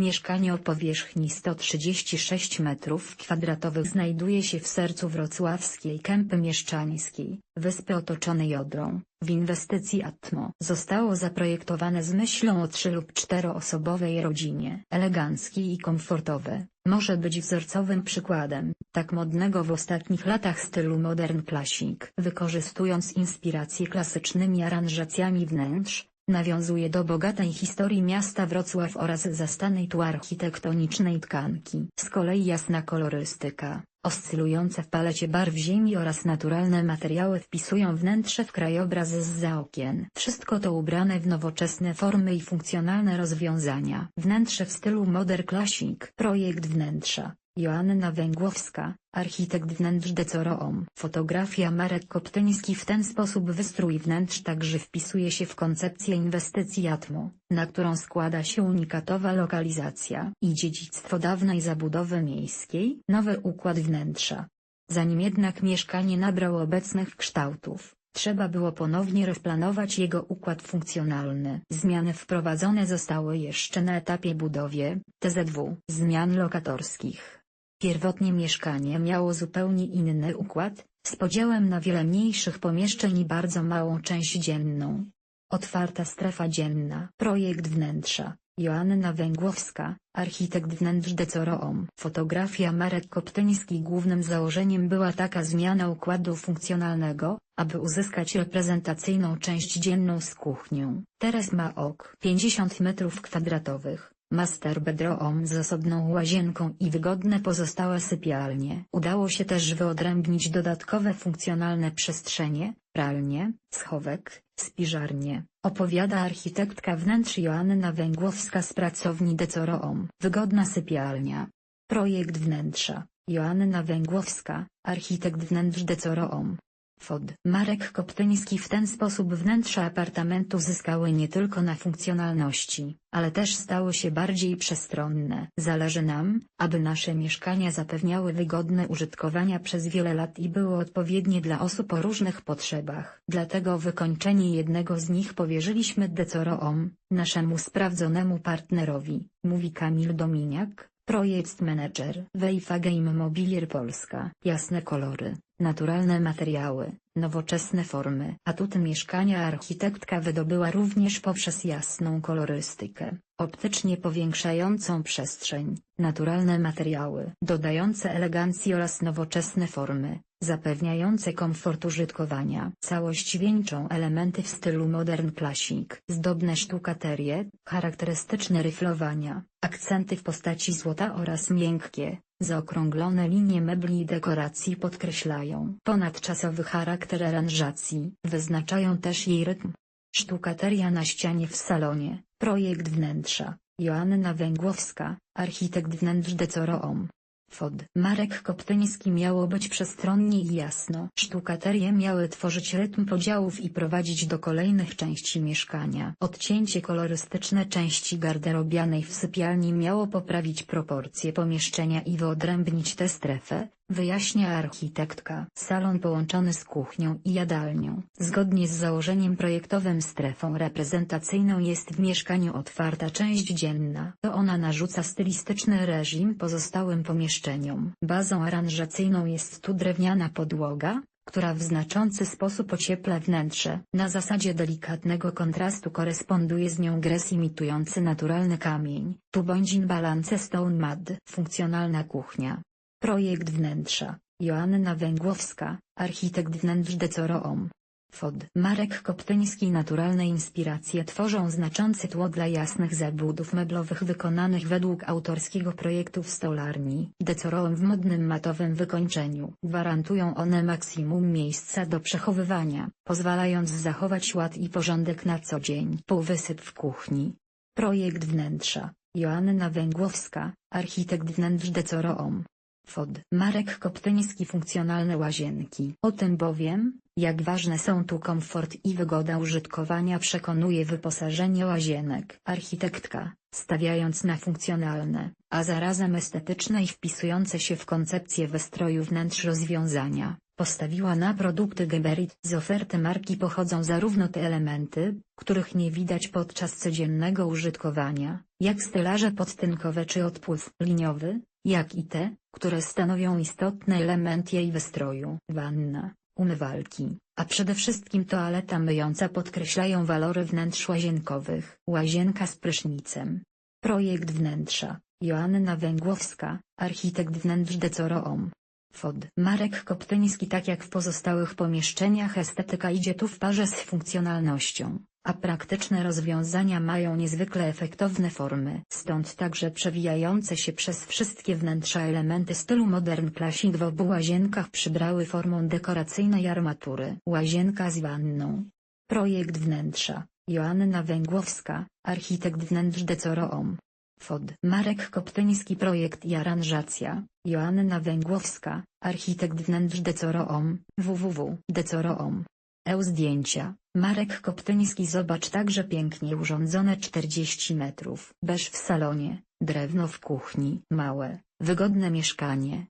Mieszkanie o powierzchni 136 m2 znajduje się w sercu wrocławskiej Kępy Mieszczańskiej, wyspy otoczonej Odrą. W inwestycji Atmo zostało zaprojektowane z myślą o trzy lub czteroosobowej rodzinie. Eleganckie i komfortowe, może być wzorcowym przykładem, tak modnego w ostatnich latach stylu Modern Classic. Wykorzystując inspiracje klasycznymi aranżacjami wnętrz, nawiązuje do bogatej historii miasta Wrocław oraz zastanej tu architektonicznej tkanki. Z kolei jasna kolorystyka, oscylujące w palecie barw ziemi oraz naturalne materiały wpisują wnętrze w krajobraz zza okien. Wszystko to ubrane w nowoczesne formy i funkcjonalne rozwiązania. Wnętrze w stylu Modern Classic. Projekt wnętrza. Joanna Węgłowska, architekt wnętrz Decoroom. Fotografia Marek Koptyński w ten sposób wystrój wnętrz także wpisuje się w koncepcję inwestycji Atmo, na którą składa się unikatowa lokalizacja i dziedzictwo dawnej zabudowy miejskiej. Nowy układ wnętrza. Zanim jednak mieszkanie nabrał obecnych kształtów, trzeba było ponownie rozplanować jego układ funkcjonalny. Zmiany wprowadzone zostały jeszcze na etapie budowie, TZW, zmian lokatorskich. Pierwotnie mieszkanie miało zupełnie inny układ, z podziałem na wiele mniejszych pomieszczeń i bardzo małą część dzienną. Otwarta strefa dzienna. Projekt wnętrza. Joanna Węgłowska, architekt wnętrz Decoroom. Fotografia Marek Koptyński Głównym założeniem była taka zmiana układu funkcjonalnego, aby uzyskać reprezentacyjną część dzienną z kuchnią. Teraz ma ok 50 m2. Master bedroom z osobną łazienką i wygodne pozostałe sypialnie. Udało się też wyodrębnić dodatkowe funkcjonalne przestrzenie, pralnie, schowek, spiżarnie, opowiada architektka wnętrz Joanna Węgłowska z pracowni Decoroom. Wygodna sypialnia. Projekt wnętrza. Joanna Węgłowska, architekt wnętrz Decoroom. FOD. Marek Koptyński w ten sposób wnętrza apartamentu zyskały nie tylko na funkcjonalności, ale też stały się bardziej przestronne. Zależy nam, aby nasze mieszkania zapewniały wygodne użytkowania przez wiele lat i były odpowiednie dla osób o różnych potrzebach. Dlatego wykończenie jednego z nich powierzyliśmy Decoroom, naszemu sprawdzonemu partnerowi, mówi Kamil Dominiak, Projekt Manager Wejfa Game Mobilier Polska. Jasne kolory, naturalne materiały, nowoczesne formy. Atuty mieszkania architektka wydobyła również poprzez jasną kolorystykę, optycznie powiększającą przestrzeń, naturalne materiały dodające elegancji oraz nowoczesne formy, zapewniające komfort użytkowania. Całość wieńczą elementy w stylu Modern Classic. Zdobne sztukaterie, charakterystyczne ryflowania, akcenty w postaci złota oraz miękkie, zaokrąglone linie mebli i dekoracji podkreślają ponadczasowy charakter aranżacji. Wyznaczają też jej rytm. Sztukateria na ścianie w salonie, projekt wnętrza, Joanna Węgłowska, architekt wnętrz Decoroom. FOD. Marek Koptyński miało być przestronnie i jasno. Sztukaterie miały tworzyć rytm podziałów i prowadzić do kolejnych części mieszkania. Odcięcie kolorystyczne części garderobianej w sypialni miało poprawić proporcje pomieszczenia i wyodrębnić tę strefę, wyjaśnia architektka. Salon połączony z kuchnią i jadalnią. Zgodnie z założeniem projektowym strefą reprezentacyjną jest w mieszkaniu otwarta część dzienna. To ona narzuca stylistyczny reżim pozostałym pomieszczeniom. Bazą aranżacyjną jest tu drewniana podłoga, która w znaczący sposób ociepla wnętrze. Na zasadzie delikatnego kontrastu koresponduje z nią gres imitujący naturalny kamień. Tu bądź balance stone mud. Funkcjonalna kuchnia. Projekt wnętrza, Joanna Węgłowska, architekt wnętrz Decoroom. FOD. Marek Koptyński Naturalne inspiracje tworzą znaczące tło dla jasnych zabudów meblowych wykonanych według autorskiego projektu w stolarni. Decoroom w modnym matowym wykończeniu. Gwarantują one maksimum miejsca do przechowywania, pozwalając zachować ład i porządek na co dzień. Półwysyp w kuchni. Projekt wnętrza, Joanna Węgłowska, architekt wnętrz Decoroom. FOD. Marek Koptyński Funkcjonalne łazienki. O tym bowiem, jak ważne są tu komfort i wygoda użytkowania przekonuje wyposażenie łazienek. Architektka, stawiając na funkcjonalne, a zarazem estetyczne i wpisujące się w koncepcję wystroju wnętrz rozwiązania, postawiła na produkty Geberit. Z oferty marki pochodzą zarówno te elementy, których nie widać podczas codziennego użytkowania, jak stelaże podtynkowe czy odpływ liniowy, jak i te, które stanowią istotny element jej wystroju. Wanna, umywalki, a przede wszystkim toaleta myjąca podkreślają walory wnętrz łazienkowych. Łazienka z prysznicem. Projekt wnętrza, Joanna Węgłowska, architekt wnętrz Decoroom. Fod. Marek Koptyński Tak jak w pozostałych pomieszczeniach estetyka idzie tu w parze z funkcjonalnością, a praktyczne rozwiązania mają niezwykle efektowne formy. Stąd także przewijające się przez wszystkie wnętrza elementy stylu modern classic w obu łazienkach przybrały formą dekoracyjnej armatury. Łazienka z wanną. Projekt wnętrza, Joanna Węgłowska, architekt wnętrz Decoroom. Fod. Marek Koptyński Projekt i aranżacja, Joanna Węgłowska, architekt wnętrz Decoroom, www. Decoroom. E zdjęcia, Marek Koptyński Zobacz także pięknie urządzone 40 metrów. Beż w salonie, drewno w kuchni. Małe, wygodne mieszkanie.